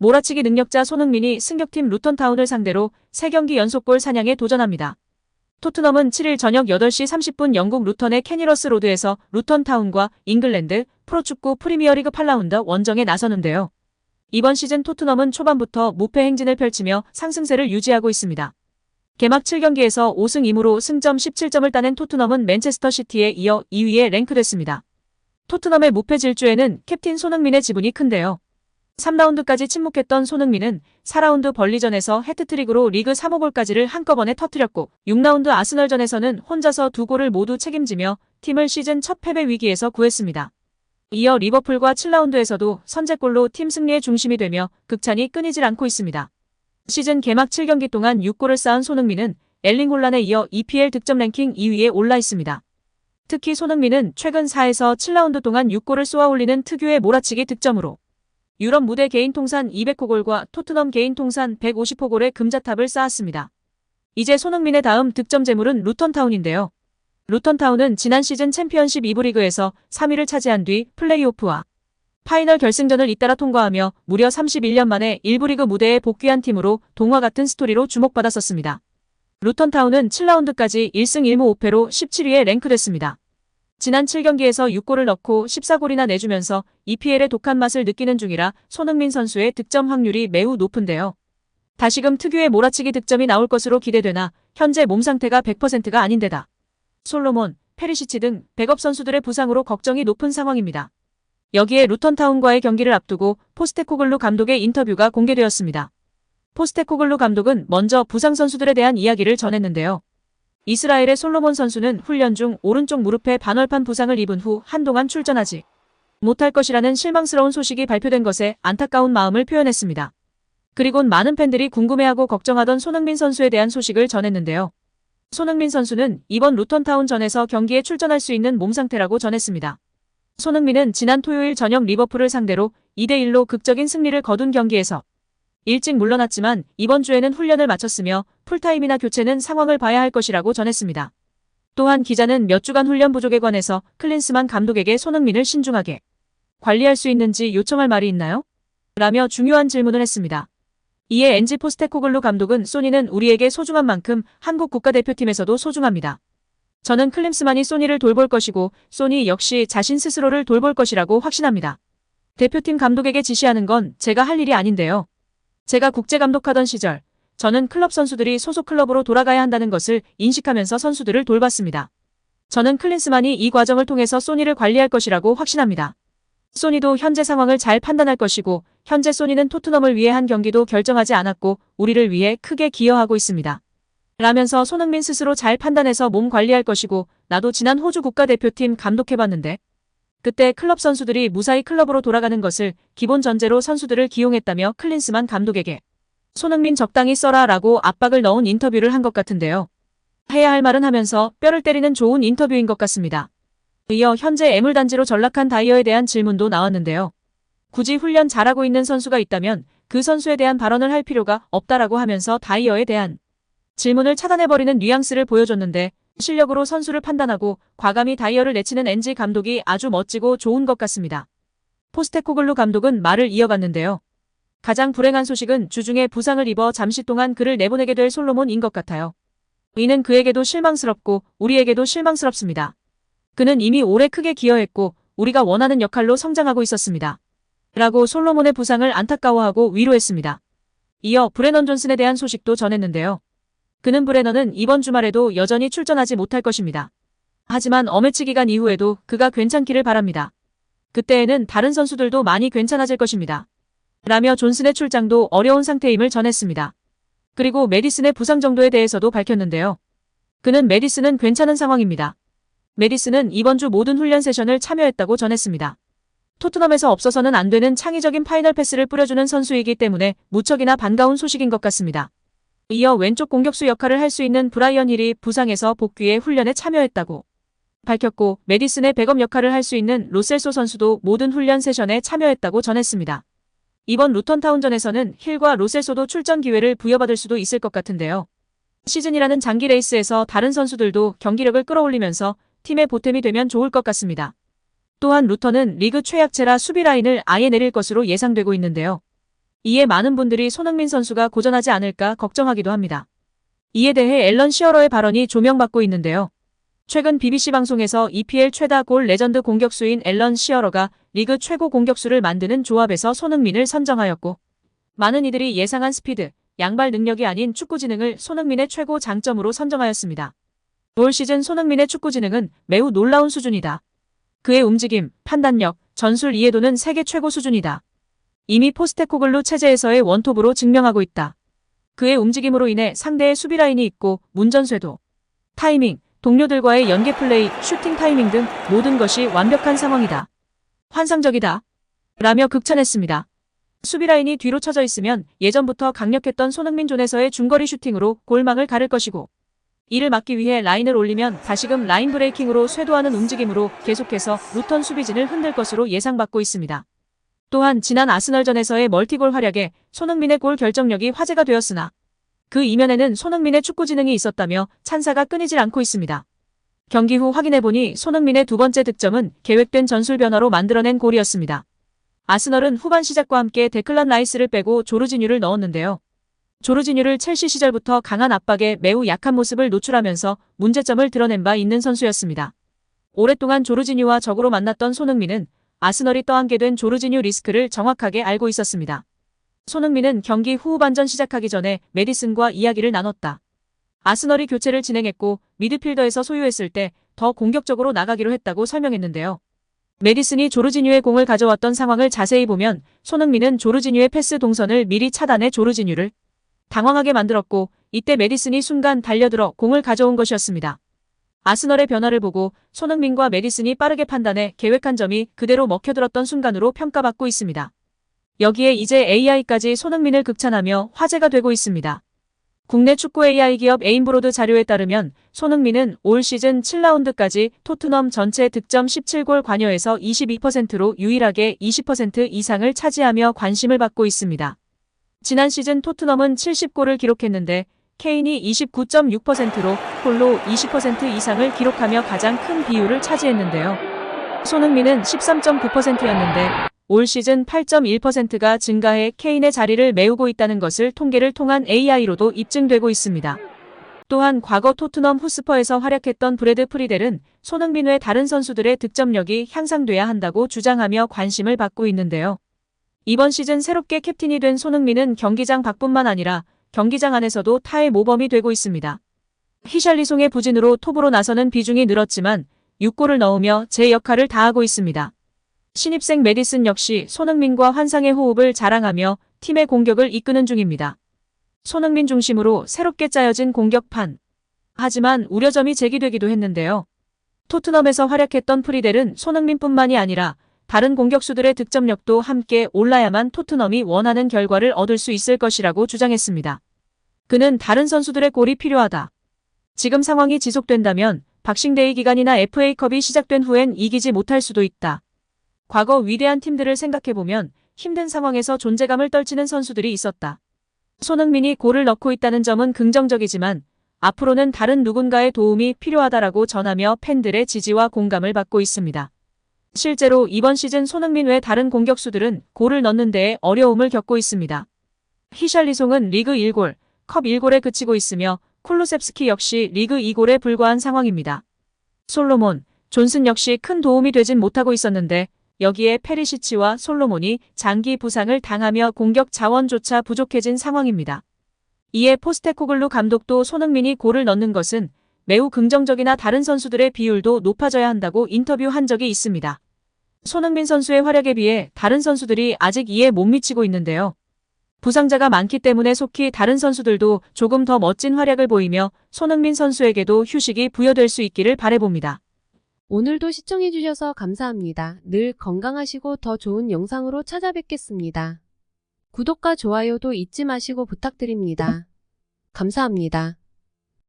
몰아치기 능력자 손흥민이 승격팀 루턴타운을 상대로 3경기 연속골 사냥에 도전합니다. 토트넘은 7일 저녁 8시 30분 영국 루턴의 캐니러스 로드에서 루턴타운과 잉글랜드 프로축구 프리미어리그 8라운드 원정에 나서는데요. 이번 시즌 토트넘은 초반부터 무패 행진을 펼치며 상승세를 유지하고 있습니다. 개막 7경기에서 5승 2무로 승점 17점을 따낸 토트넘은 맨체스터 시티에 이어 2위에 랭크됐습니다. 토트넘의 무패 질주에는 캡틴 손흥민의 지분이 큰데요. 3라운드까지 침묵했던 손흥민은 4라운드 벌리전에서 해트트릭으로 리그 3호 골까지를 한꺼번에 터뜨렸고 6라운드 아스널전에서는 혼자서 두 골을 모두 책임지며 팀을 시즌 첫 패배 위기에서 구했습니다. 이어 리버풀과 7라운드에서도 선제골로 팀 승리의 중심이 되며 극찬이 끊이질 않고 있습니다. 시즌 개막 7경기 동안 6골을 쌓은 손흥민은 엘링 홀란에 이어 EPL 득점 랭킹 2위에 올라 있습니다. 특히 손흥민은 최근 4에서 7라운드 동안 6골을 쏘아 올리는 특유의 몰아치기 득점으로 유럽 무대 개인 통산 200호 골과 토트넘 개인 통산 150호 골의 금자탑을 쌓았습니다. 이제 손흥민의 다음 득점 재물은 루턴타운인데요. 루턴타운은 지난 시즌 챔피언십 2부 리그에서 3위를 차지한 뒤 플레이오프와 파이널 결승전을 잇따라 통과하며 무려 31년 만에 1부 리그 무대에 복귀한 팀으로 동화 같은 스토리로 주목받았었습니다. 루턴타운은 7라운드까지 1승 1무 5패로 17위에 랭크됐습니다. 지난 7경기에서 6골을 넣고 14골이나 내주면서 EPL의 독한 맛을 느끼는 중이라 손흥민 선수의 득점 확률이 매우 높은데요. 다시금 특유의 몰아치기 득점이 나올 것으로 기대되나 현재 몸 상태가 100%가 아닌데다. 솔로몬, 페리시치 등 백업 선수들의 부상으로 걱정이 높은 상황입니다. 여기에 루턴타운과의 경기를 앞두고 포스테코글루 감독의 인터뷰가 공개되었습니다. 포스테코글루 감독은 먼저 부상 선수들에 대한 이야기를 전했는데요. 이스라엘의 솔로몬 선수는 훈련 중 오른쪽 무릎에 반월판 부상을 입은 후 한동안 출전하지 못할 것이라는 실망스러운 소식이 발표된 것에 안타까운 마음을 표현했습니다. 그리곤 많은 팬들이 궁금해하고 걱정하던 손흥민 선수에 대한 소식을 전했는데요. 손흥민 선수는 이번 루턴타운 전에서 경기에 출전할 수 있는 몸 상태라고 전했습니다. 손흥민은 지난 토요일 저녁 리버풀을 상대로 2대1로 극적인 승리를 거둔 경기에서 일찍 물러났지만 이번 주에는 훈련을 마쳤으며 풀타임이나 교체는 상황을 봐야 할 것이라고 전했습니다. 또한 기자는 몇 주간 훈련 부족에 관해서 클린스만 감독에게 손흥민을 신중하게 관리할 수 있는지 요청할 말이 있나요? 라며 중요한 질문을 했습니다. 이에 엔지 포스테코글루 감독은 소니는 우리에게 소중한 만큼 한국 국가대표팀에서도 소중합니다. 저는 클림스만이 소니를 돌볼 것이고 소니 역시 자신 스스로를 돌볼 것이라고 확신합니다. 대표팀 감독에게 지시하는 건 제가 할 일이 아닌데요. 제가 국제 감독하던 시절 저는 클럽 선수들이 소속 클럽으로 돌아가야 한다는 것을 인식하면서 선수들을 돌봤습니다. 저는 클린스만이 이 과정을 통해서 소니를 관리할 것이라고 확신합니다. 소니도 현재 상황을 잘 판단할 것이고 현재 소니는 토트넘을 위해 한 경기도 결정하지 않았고 우리를 위해 크게 기여하고 있습니다. 라면서 손흥민 스스로 잘 판단해서 몸 관리할 것이고 나도 지난 호주 국가대표팀 감독해봤는데 그때 클럽 선수들이 무사히 클럽으로 돌아가는 것을 기본 전제로 선수들을 기용했다며 클린스만 감독에게 손흥민 적당히 써라 라고 압박을 넣은 인터뷰를 한 것 같은데요. 해야 할 말은 하면서 뼈를 때리는 좋은 인터뷰인 것 같습니다. 이어 현재 애물단지로 전락한 다이어에 대한 질문도 나왔는데요. 굳이 훈련 잘하고 있는 선수가 있다면 그 선수에 대한 발언을 할 필요가 없다라고 하면서 다이어에 대한 질문을 차단해버리는 뉘앙스를 보여줬는데 실력으로 선수를 판단하고 과감히 다이어를 내치는 엔지 감독이 아주 멋지고 좋은 것 같습니다. 포스테코글루 감독은 말을 이어갔는데요. 가장 불행한 소식은 주중에 부상을 입어 잠시 동안 그를 내보내게 될 솔로몬인 것 같아요. 이는 그에게도 실망스럽고 우리에게도 실망스럽습니다. 그는 이미 오래 크게 기여했고 우리가 원하는 역할로 성장하고 있었습니다. 라고 솔로몬의 부상을 안타까워하고 위로했습니다. 이어 브레넌 존슨에 대한 소식도 전했는데요. 그는 브레넌은 이번 주말에도 여전히 출전하지 못할 것입니다. 하지만 어매치 기간 이후에도 그가 괜찮기를 바랍니다. 그때에는 다른 선수들도 많이 괜찮아질 것입니다. 라며 존슨의 출장도 어려운 상태임을 전했습니다. 그리고 메디슨의 부상 정도에 대해서도 밝혔는데요. 그는 메디슨은 괜찮은 상황입니다. 메디슨은 이번 주 모든 훈련 세션을 참여했다고 전했습니다. 토트넘에서 없어서는 안 되는 창의적인 파이널 패스를 뿌려주는 선수이기 때문에 무척이나 반가운 소식인 것 같습니다. 이어 왼쪽 공격수 역할을 할 수 있는 브라이언 힐이 부상에서 복귀해 훈련에 참여했다고 밝혔고 메디슨의 백업 역할을 할 수 있는 로셀소 선수도 모든 훈련 세션에 참여했다고 전했습니다. 이번 루턴타운전에서는 힐과 로셀소도 출전 기회를 부여받을 수도 있을 것 같은데요. 시즌이라는 장기 레이스에서 다른 선수들도 경기력을 끌어올리면서 팀의 보탬이 되면 좋을 것 같습니다. 또한 루터는 리그 최약체라 수비 라인을 아예 내릴 것으로 예상되고 있는데요. 이에 많은 분들이 손흥민 선수가 고전하지 않을까 걱정하기도 합니다. 이에 대해 앨런 시어러의 발언이 조명받고 있는데요. 최근 BBC 방송에서 EPL 최다 골 레전드 공격수인 앨런 시어러가 리그 최고 공격수를 만드는 조합에서 손흥민을 선정하였고 많은 이들이 예상한 스피드, 양발 능력이 아닌 축구 지능을 손흥민의 최고 장점으로 선정하였습니다. 올 시즌 손흥민의 축구 지능은 매우 놀라운 수준이다. 그의 움직임, 판단력, 전술 이해도는 세계 최고 수준이다. 이미 포스테코글루 체제에서의 원톱으로 증명하고 있다. 그의 움직임으로 인해 상대의 수비 라인이 있고 문전쇄도, 타이밍, 동료들과의 연계 플레이, 슈팅 타이밍 등 모든 것이 완벽한 상황이다. 환상적이다. 라며 극찬했습니다. 수비 라인이 뒤로 쳐져 있으면 예전부터 강력했던 손흥민 존에서의 중거리 슈팅으로 골망을 가를 것이고 이를 막기 위해 라인을 올리면 다시금 라인 브레이킹으로 쇄도하는 움직임으로 계속해서 루턴 수비진을 흔들 것으로 예상받고 있습니다. 또한 지난 아스널전에서의 멀티골 활약에 손흥민의 골 결정력이 화제가 되었으나 그 이면에는 손흥민의 축구 지능이 있었다며 찬사가 끊이질 않고 있습니다. 경기 후 확인해보니 손흥민의 두 번째 득점은 계획된 전술 변화로 만들어낸 골이었습니다. 아스널은 후반 시작과 함께 데클란 라이스를 빼고 조르지뉴를 넣었는데요. 조르지뉴를 첼시 시절부터 강한 압박에 매우 약한 모습을 노출하면서 문제점을 드러낸 바 있는 선수였습니다. 오랫동안 조르지뉴와 적으로 만났던 손흥민은 아스널이 떠안게 된 조르지뉴 리스크를 정확하게 알고 있었습니다. 손흥민은 경기 후반전 시작하기 전에 메디슨과 이야기를 나눴다. 아스널이 교체를 진행했고 미드필더에서 소유했을 때 더 공격적으로 나가기로 했다고 설명했는데요. 메디슨이 조르지뉴의 공을 가져왔던 상황을 자세히 보면 손흥민은 조르지뉴의 패스 동선을 미리 차단해 조르지뉴를 당황하게 만들었고 이때 메디슨이 순간 달려들어 공을 가져온 것이었습니다. 아스널의 변화를 보고 손흥민과 메디슨이 빠르게 판단해 계획한 점이 그대로 먹혀들었던 순간으로 평가받고 있습니다. 여기에 이제 AI까지 손흥민을 극찬하며 화제가 되고 있습니다. 국내 축구 AI 기업 에인브로드 자료에 따르면 손흥민은 올 시즌 7라운드까지 토트넘 전체 득점 17골 관여에서 22%로 유일하게 20% 이상을 차지하며 관심을 받고 있습니다. 지난 시즌 토트넘은 70골을 기록했는데 케인이 29.6%로 홀로 20% 이상을 기록하며 가장 큰 비율을 차지했는데요. 손흥민은 13.9%였는데 올 시즌 8.1%가 증가해 케인의 자리를 메우고 있다는 것을 통계를 통한 AI로도 입증되고 있습니다. 또한 과거 토트넘 후스퍼에서 활약했던 브래드 프리델은 손흥민 외 다른 선수들의 득점력이 향상돼야 한다고 주장하며 관심을 받고 있는데요. 이번 시즌 새롭게 캡틴이 된 손흥민은 경기장 밖뿐만 아니라 경기장 안에서도 타의 모범이 되고 있습니다. 히샬리송의 부진으로 톱으로 나서는 비중이 늘었지만 6골을 넣으며 제 역할을 다하고 있습니다. 신입생 메디슨 역시 손흥민과 환상의 호흡을 자랑하며 팀의 공격을 이끄는 중입니다. 손흥민 중심으로 새롭게 짜여진 공격판. 하지만 우려점이 제기되기도 했는데요. 토트넘에서 활약했던 프리델은 손흥민뿐만이 아니라 다른 공격수들의 득점력도 함께 올라야만 토트넘이 원하는 결과를 얻을 수 있을 것이라고 주장했습니다. 그는 다른 선수들의 골이 필요하다. 지금 상황이 지속된다면 박싱데이 기간이나 FA컵이 시작된 후엔 이기지 못할 수도 있다. 과거 위대한 팀들을 생각해보면 힘든 상황에서 존재감을 떨치는 선수들이 있었다. 손흥민이 골을 넣고 있다는 점은 긍정적이지만 앞으로는 다른 누군가의 도움이 필요하다라고 전하며 팬들의 지지와 공감을 받고 있습니다. 실제로 이번 시즌 손흥민 외 다른 공격수들은 골을 넣는 데에 어려움을 겪고 있습니다. 히샬리송은 리그 1골, 컵 1골에 그치고 있으며 쿨루셉스키 역시 리그 2골에 불과한 상황입니다. 솔로몬, 존슨 역시 큰 도움이 되진 못하고 있었는데 여기에 페리시치와 솔로몬이 장기 부상을 당하며 공격 자원조차 부족해진 상황입니다. 이에 포스테코글루 감독도 손흥민이 골을 넣는 것은 매우 긍정적이나 다른 선수들의 비율도 높아져야 한다고 인터뷰한 적이 있습니다. 손흥민 선수의 활약에 비해 다른 선수들이 아직 이에 못 미치고 있는데요. 부상자가 많기 때문에 속히 다른 선수들도 조금 더 멋진 활약을 보이며 손흥민 선수에게도 휴식이 부여될 수 있기를 바래봅니다. 오늘도 시청해주셔서 감사합니다. 늘 건강하시고 더 좋은 영상으로 찾아뵙겠습니다. 구독과 좋아요도 잊지 마시고 부탁드립니다. 감사합니다.